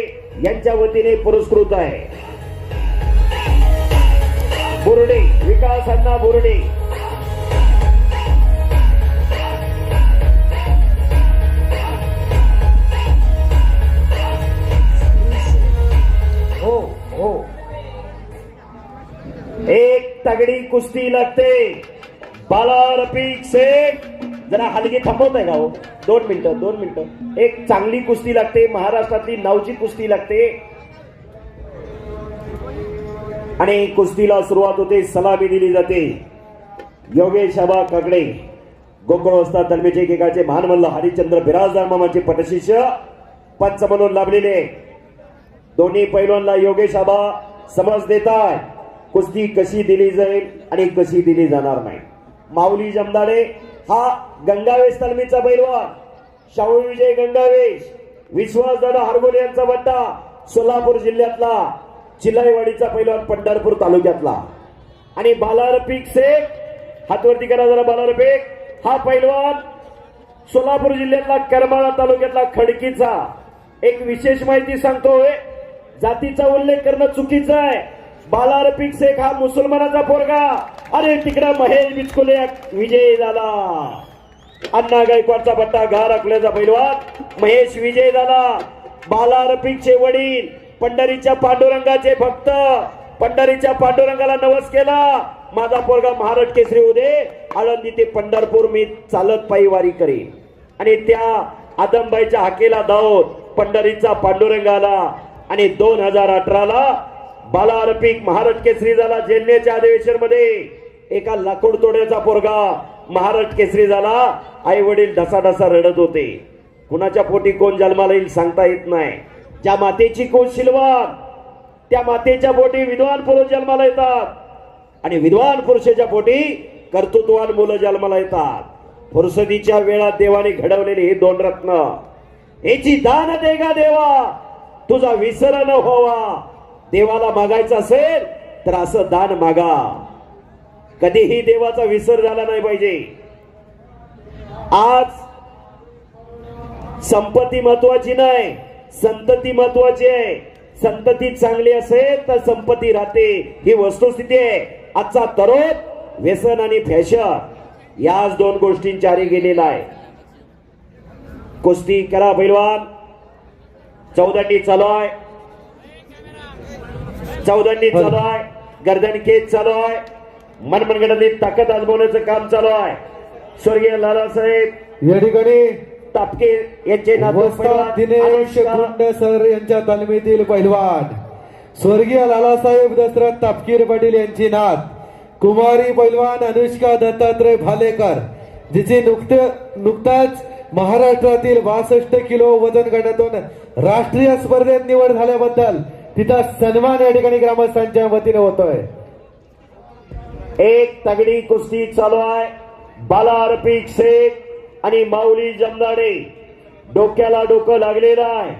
यांच्या वतीने पुरस्कृत आहे. बुर्डे विकास अण्णा बुर्डे. हो हो. एक तगडी कुस्ती लागते. बाला रफिक शेख जरा हलगे थांबवत आहे का हो. दोन मिनटं दोन मिनटं. एक चांगली कुस्ती लागते महाराष्ट्रातली नावची कुस्ती लागते. आणि कुस्तीला सुरुवात होते सलामी दिली जाते. योगेश आबा काकडे गोकुळवस्था केकाचे एकेकाचे महानमल्ल हरिश्चंद्र बिराजदार मामाचे पटशिष्य पंच म्हणून लाभलेले. दोन्ही पैलवानला योगेश आबा समज देताय. कुस्ती कशी दिली जाईल आणि कशी दिली जाणार नाही. माऊली जमदाडे हा गंगावेश तालमीचा बैलवान शाहू विजय गंगावेश विश्वास दादा हरगोले यांचा बट्टा सोलापूर जिल्ह्यातला चिलाईवाडीचा पैलवान पंढरपूर तालुक्यातला. आणि बालारपीक शेख हातवरती करा जरा बालारपीक हा पैलवान सोलापूर जिल्ह्यातला करमाळा तालुक्यातला खडकीचा. एक विशेष माहिती सांगतोय जातीचा उल्लेख करणं चुकीचं आहे. बालार पीक शेख हा मुसलमानाचा पोरगा. अरे तिकडं महेश बिचकुले विजय झाला अण्णा गायकवाडचा पट्टा घा राखल्याचा पैलवान. महेश विजय झाला बाला रफिकचे वडील. पंढरीच्या पांडुरंगाचे भक्त. पंढरीच्या पांडुरंगाला नवस केला. माझा पोरगा महाराज केसरी उदे. आळंदी ते पंढरपूर मी चालत पायी वारी करीन. आणि त्या आदमबाईच्या हाकेला धावत पंढरीचा पांडुरंगाला आणि दोन हजार अठराला बाला रफिक महाराज केसरी झाला जेलनेच्या अधिवेशनमध्ये एका लाकूड तोड्याचा पोरगा महाराज केसरी झाला. आई वडील ढसाढसा रडत होते. कुणाच्या पोटी कोण जन्माला येईल सांगता येत नाही. ज्या मातेची कोण शिलवान त्या मातेच्या पोटी विद्वान पुरुष जन्माला येतात. आणि विद्वान पुरुषाच्या पोटी कर्तृत्वान मुलं जन्माला येतात. फुरसदीच्या वेळा देवाने घडवलेले हे दोन रत्न. याची दान देगा देवा. तुझा विसर न व्हावा. देवाला मागायचं असेल तर असं दान मागा. कधीही देवाचा विसर झाला नाही पाहिजे. आज संपत्ती महत्वाची नाही संतती महत्वाची आहे. संतती चांगली असेल तर संपत्ती राहते. ही वस्तुस्थिती आहे. आजचा तरुण व्यसन आणि फॅशन याच दोन गोष्टींच्या आरी गेलेला आहे. कुस्ती करा पैलवान. चौदंडी चालू आहे चौदंडी चालू आहे गर्दन केज चालू आहे मनमनगडातली ताकद आजमावण्याचं काम चालू आहे. स्वर्गीय लालासाहेब या ठिकाणी तापके यांचे दिनेश गुंड सर यांच्या तालमीतील पैलवान. स्वर्गीय लालासाहेब दशरथ तापकीर पाटील यांची नात. कुमारी पैलवान अनुष्का दत्तात्रय भालेकर जिची नुकते नुकताच महाराष्ट्रातील बासष्ट किलो वजन गटातून राष्ट्रीय स्पर्धेत निवड झाल्याबद्दल तिचा सन्मान या ठिकाणी ग्रामस्थांच्या वतीने होतोय. एक तगडी कुस्ती चालू आहे. बाला रफिक शेख आणि माऊली जमदाडे डोक्याला डोकं लागलेलं आहे.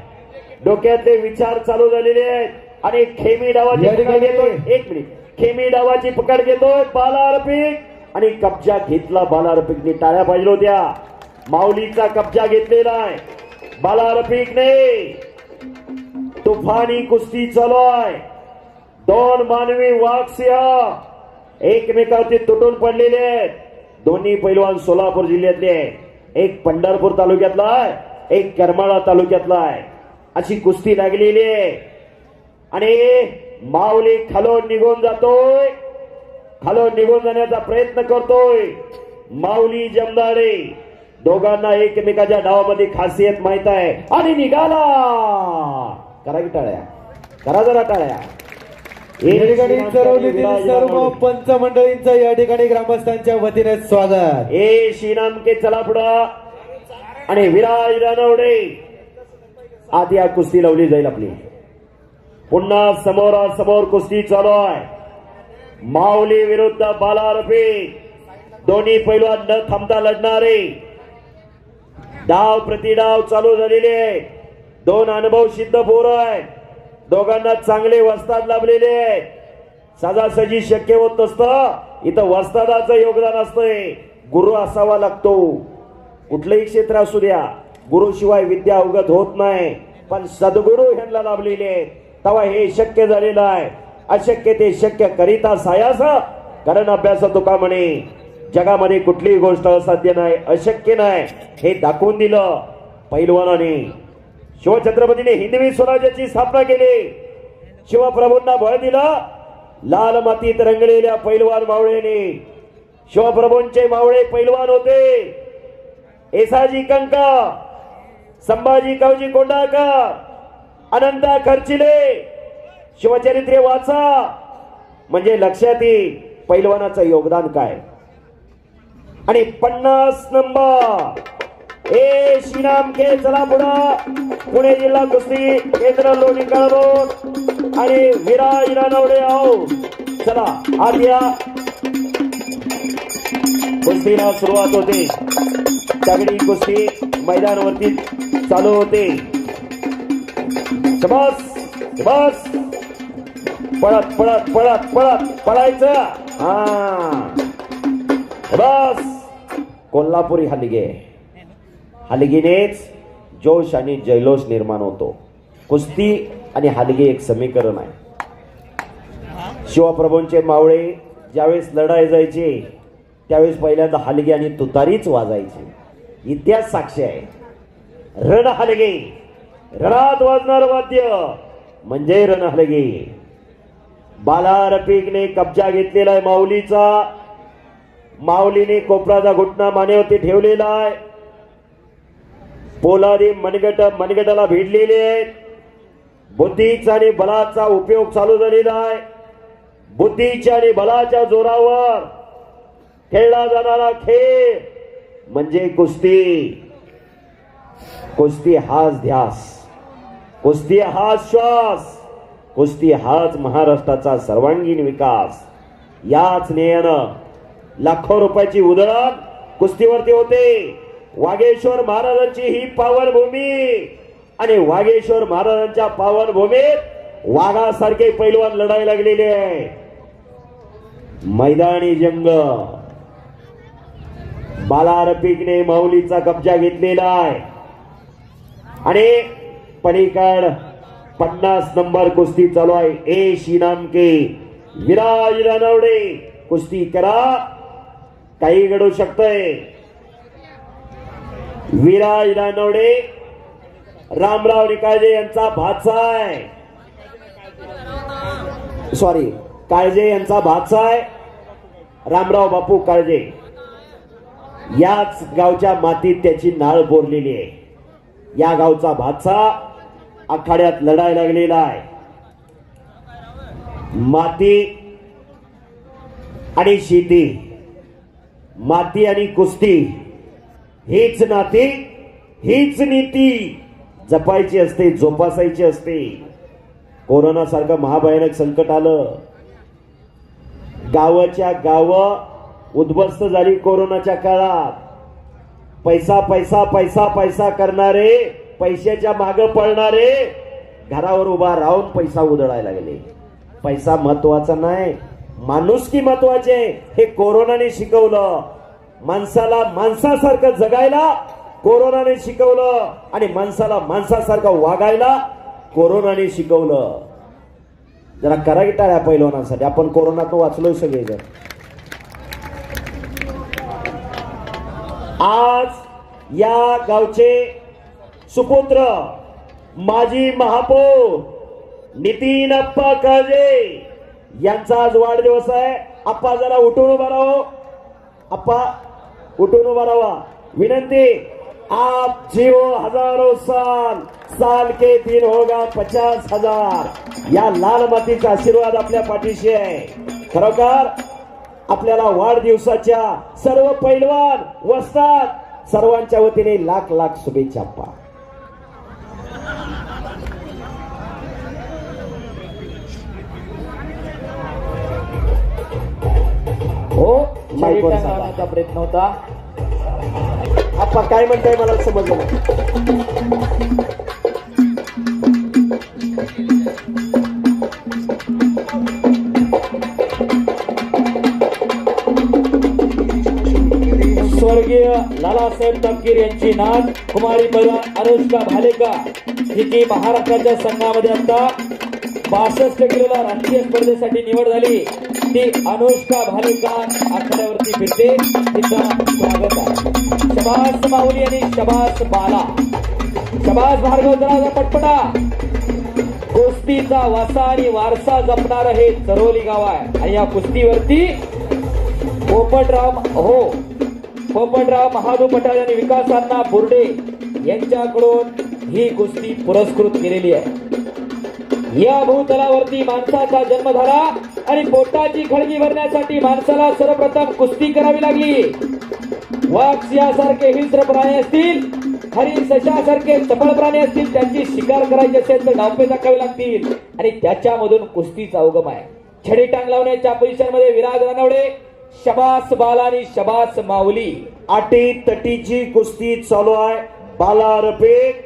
डोक्यातले विचार चालू झालेले आहेत. आणि खेमी डावाची पकड घेतोय. एक मिनिट. खेमी डावाची पकड घेतोय बाला रफिक आणि कब्जा घेतला बाला रफिकने टाळ्या पाहिजे होत्या. माऊलीचा कब्जा घेतलेला आहे. बाला रफिकने तुफानी कुस्ती चालू आहे. दोन मानवी वाघसिंह एकमेकावरती तुटून पडलेले आहेत. दोन्ही पैलवान सोलापूर जिल्ह्यातले एक पंढरपूर तालुक्यातला आहे एक करमाळा तालुक्यातला आहे. अशी कुस्ती लागलेली आहे. आणि माऊली खालून निघून जातोय. खालून निघून जाण्याचा प्रयत्न करतोय. माऊली जमदाडे. दोघांना एकमेकाच्या डावामध्ये खासियत माहीत आहे. आणि निघाला. करा की टाळ्या. करा जरा टाळ्या. या ठिकाणी चरवलीतील सर्व पंच मंडळींचं या ठिकाणी ग्रामस्थांच्या वतीने स्वागत. ए श्रीनाम के चला पुढा. आणि विराज रानवडे. आधी या कुस्ती लावली जाईल आपली. पुन्हा समोरासमोर कुस्ती चालू आहे. माऊली विरुद्ध बाला रफिक दोन्ही पैलवान न थांबता लढणारे. डाव प्रतिडाव चालू झालेले आहे. दोन अनुभव सिद्ध पोर आहेत. दोघांना चांगले वस्ताद लाभलेले आहेत. सजासजी शक्य होत नसतं. इथं वस्तादाचं योगदान असतंय. गुरु असावा लागतो. कुठलंही क्षेत्र असू द्या. गुरुशिवाय विद्या अवगत होत नाही. पण सद्गुरू ह्यांना लाभलेले तेव्हा हे शक्य झालेलं आहे. अशक्य ते शक्य करिता सायास कारण अभ्यास तुका म्हणे? जगामध्ये कुठलीही गोष्ट असाध्य नाही अशक्य नाही. हे दाखवून दिलं. पैलवानाने. शिवछत्रपतीने हिंदवी स्वराज्याची स्थापना केली. शिवप्रभूंना बळ दिलं. लाल मातीत रंगलेल्या पैलवान मावळेने. शिवप्रभूंचे मावळे पैलवान होते. एसाजी कंका संभाजी कावजी कोंडाका अनंता खर्चिले शिवचरित्रे वाचा. म्हणजे लक्षात येईल पैलवानाचं योगदान काय? आणि पन्नास नंबर. ए श्रीराम के चला पुढा पुणे जिल्हा कुस्ती केंद्र लोणी रोड आणि विरा इरानवडे आहो चला आत या कुस्तीला सुरुवात होते. सगळी कुस्ती मैदानावरती चालू होते. बस बस पळत पळत पळत पळत पळायचं. हा. बस कोल्हापुरी हलगे. हलगीनेच जोश आणि जयलोष निर्माण होतो. कुस्ती आणि हलगी एक समीकरण आहे. शिवप्रभूंचे मावळे ज्यावेळेस लढाई जायचे त्यावेळेस पहिल्यांदा हलगे आणि तुतारीच वाजायची. इतिहास साक्षी आहे. रण हलगे. रणात वाजणार वाद्य. म्हणजे रण हलगे. बाला रफिकने कब्जा घेतलेला आहे माऊलीचा. माऊलीने कोपराचा घुटणा मानेवरती ठेवलेला आहे. पोलादी मनगट मनगटाला भिडलेले आहेत. बुद्धीचा आणि बलाचा उपयोग चालू झालेला आहे. बुद्धीच्या आणि बलाच्या जोरावर खेळला जाणारा खेळ म्हणजे कुस्ती. कुस्ती हाच ध्यास. कुस्ती हाच श्वास. कुस्ती हाच महाराष्ट्राचा सर्वांगीण विकास. याच नेयानं लाखो रुपयाची उधळण कुस्तीवरती होते. वागेश्वर महाराजांची ही पावनभूमी. आणि वागेश्वर महाराजांच्या पावनभूमीत वाघासारखे पैलवान लढाई लागलेले आहे. मैदानी जंग. बाला रफिकने माऊलीचा कब्जा घेतलेला आहे. आणि पलीकड पन्नास नंबर कुस्ती चालू आहे. ए श्रीनाम विराज रानवडे. कुस्ती करा. काही घडू शकतंय. विराज रानवडे रामराव निकाळजे यांचा भाचा आहे सॉरी काळजे यांचा भाचा आहे रामराव बापू काळजे. याच गावच्या मातीत त्याची नाळ बोरलेली आहे. या गावचा भाचा आखाड्यात लढाय लागलेला आहे. माती आणि शेती माती आणि कुस्ती हीच नाते हीच नीती जपायची असते जोपासायची असते. कोरोना सारखं महाभयानक संकट आलं. गावाच्या गाव उद्ध्वस्त झाली कोरोनाच्या काळात. पैसा पैसा पैसा पैसा करणारे पैशाच्या माग पळणारे घरावर उभा राहून पैसा उधळायला लागले. पैसा महत्त्वाचा नाही माणूस की महत्त्वाचे हे कोरोनाने शिकवलं. माणसाला माणसासारखं जगायला कोरोनाने शिकवलं आणि माणसाला माणसासारखं वागायला कोरोनाने शिकवलं. जरा करा की टाळ्या पैलवानांसाठी. आपण कोरोनात वाचलोय सगळेजण आज या गावचे सुपुत्र माजी महापौर नितीन अप्पा काजे यांचा आज वाढदिवस आहे. अप्पा जरा उठून उभा राहो. अप्पा उठून उभा राहा. विनंती आप जिओ हजारो साल साल के दिन होगा पचास हजार. या लाल मातीचा आशीर्वाद आपल्या पाठीशी आहे. खरोखर आपल्याला वाढदिवसाच्या सर्व पैलवान वस्तात सर्वांच्या वतीने लाख लाख शुभेच्छा अप्पा हो? माईकवर शरीर सांगा. टांगवण्याचा प्रयत्न होता अप्पा काय म्हणताय मला समजलं. स्वर्गीय लालासाहेब तपकीर यांची नात कुमारी पैलवान अनुष्का भालेकर जी की महाराष्ट्राच्या संघामध्ये आता बासष्ट किलोला राष्ट्रीय स्पर्धेसाठी निवड झाली. ती अनुष्का भालेकर आखाड्यावरती फिरते. तिचा स्वागत आहे. शबास माऊली आणि शबास बाला. शबास भार्गव जरा पटपटा. कुस्तीचा वासा आणि वारसा जपणार हे चरोली गाव आहे. आणि या कुस्तीवरती पोपटराव हो पोपटराव महादू पटाल आणि विकास अण्णा यांच्याकडून ही कुस्ती पुरस्कृत केलेली आहे. या भूतलावरती माणसाचा जन्म झाला आणि पोटाची खळगी भरण्यासाठी माणसाला सर्वप्रथम कुस्ती करावी लागली. वाघ सिंहासारखे हिंस्र प्राणी असतील हरी सशासारखे चपळ प्राणी असतील त्यांची शिकार करायची असेल तर डावपे दाखवावे लागतील. आणि त्याच्यामधून कुस्तीचा उगम आहे. छडी टांग लावण्याच्या पोझिशन विराज रानवडे शबास बाला आणि शबास माऊली. आटी तटीची कुस्ती चालू आहे. बाला रफेक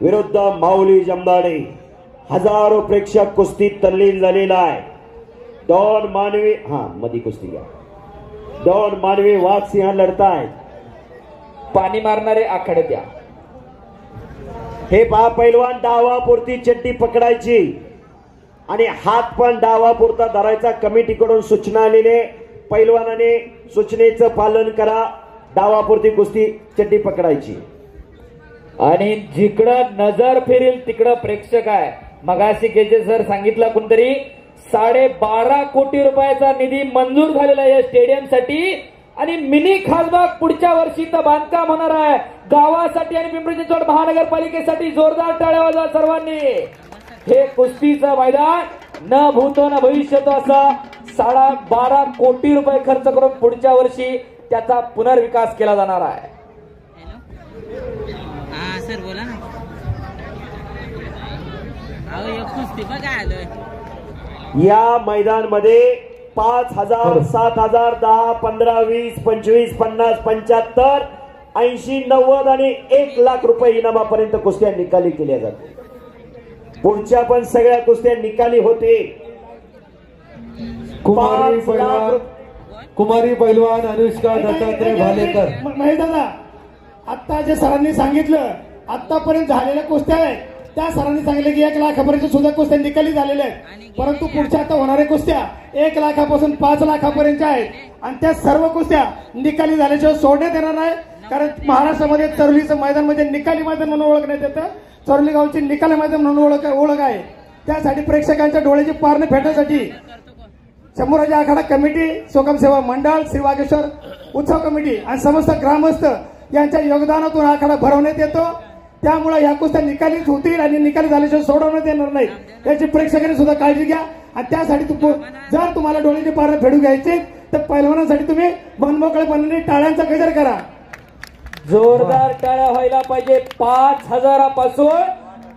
विरुद्ध माऊली जमदाडे. हजारो प्रेक्षक कुस्तीत तल्लीन झालेला आहे. दोन मानवी हा मधी कुस्ती घ्या. दोन मानवी वाघ सिंह लढतायत. पाणी मारणारे आखाडे द्या. हे पहा पैलवान डावापुरती चड्डी पकडायची. आणि हात पण डावापुरता धरायचा. कमिटीकडून सूचना आलेले पैलवानाने सूचनेचं पालन करा. डावापुरती कुस्ती चड्डी पकडायची. आणि जिकडं नजर फिरेल तिकडं प्रेक्षक आहे. मगाशी केजे सर सांगितलं कोणतरी साडे बारा कोटी रुपयाचा निधी मंजूर झालेला आहे या स्टेडियमसाठी. आणि मिनी खासबाग पुढच्या वर्षी तर बांधकाम होणार आहे. गावासाठी आणि पिंपरी चिंचवड महानगरपालिकेसाठी जोरदार टाळ्या वाजवा सर्वांनी. हे कुस्तीचं मैदान न भूतो न भविष्यतो असं साडा बारा कोटी रुपये खर्च करून पुढच्या वर्षी त्याचा पुनर्विकास केला जाणार आहे. सर बोला ना. या मैदानमध्ये पाच हजार सात हजार दहा पंधरा वीस पंचवीस पन्नास पंच्याहत्तर ऐंशी नव्वद आणि एक लाख रुपये इनामापर्यंत कुस्त्या निकाली केल्या जातात. पुढच्या पण सगळ्या कुस्त्या निकाली होते. कुमारी पैलवान कुमारी पैलवान अनुष्का दत्तात्रय भालेकर. महेश दादा आता जे सरांनी सांगितलं आतापर्यंत झालेल्या कुस्त्या आहेत. त्या सरांनी सांगितलं की एक लाखापर्यंत सुद्धा कुस्त्या निकाली झालेल्या आहेत. परंतु पुढच्या आता होणाऱ्या कुस्त्या एक लाखापासून पाच लाखापर्यंतच्या आहेत. आणि त्या सर्व कुस्त्या निकाली झाल्याशिवाय सोडण्यात येणार नाही. कारण महाराष्ट्रामध्ये चरलीचं मैदान म्हणजे निकाली मैदान म्हणून ओळखण्यात येतं. चरली गावची निकाली मैदान म्हणून ओळख ओळख आहे. त्यासाठी प्रेक्षकांच्या डोळ्याची पारणे फेडण्यासाठी शंभूराजी आखाडा कमिटी सोकम सेवा मंडळ श्री वागेश्वर उत्सव कमिटी आणि समस्त ग्रामस्थ यांच्या योगदानातून आखाडा भरवण्यात येतो. त्यामुळे ह्या कुस्त्या निकालीच होतील आणि निकाली झाल्याशिवाय सोडवण्यात येणार नाही याची प्रेक्षकांनी सुद्धा काळजी घ्या. आणि त्यासाठी तू जर तुम्हाला डोळ्याची पारणं फेडू घ्यायचे तर पैलवानासाठी तुम्ही मनमोकळेपणाने टाळ्यांचा गजर करा. जोरदार टाळ्या व्हायला पाहिजे. पाच हजारापासून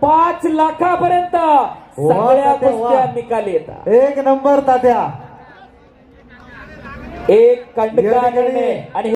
पाच लाखापर्यंत सगळ्या. कुस्त्या निकाली येतात. एक नंबर तात्या. एक कंडका निर्णय आणि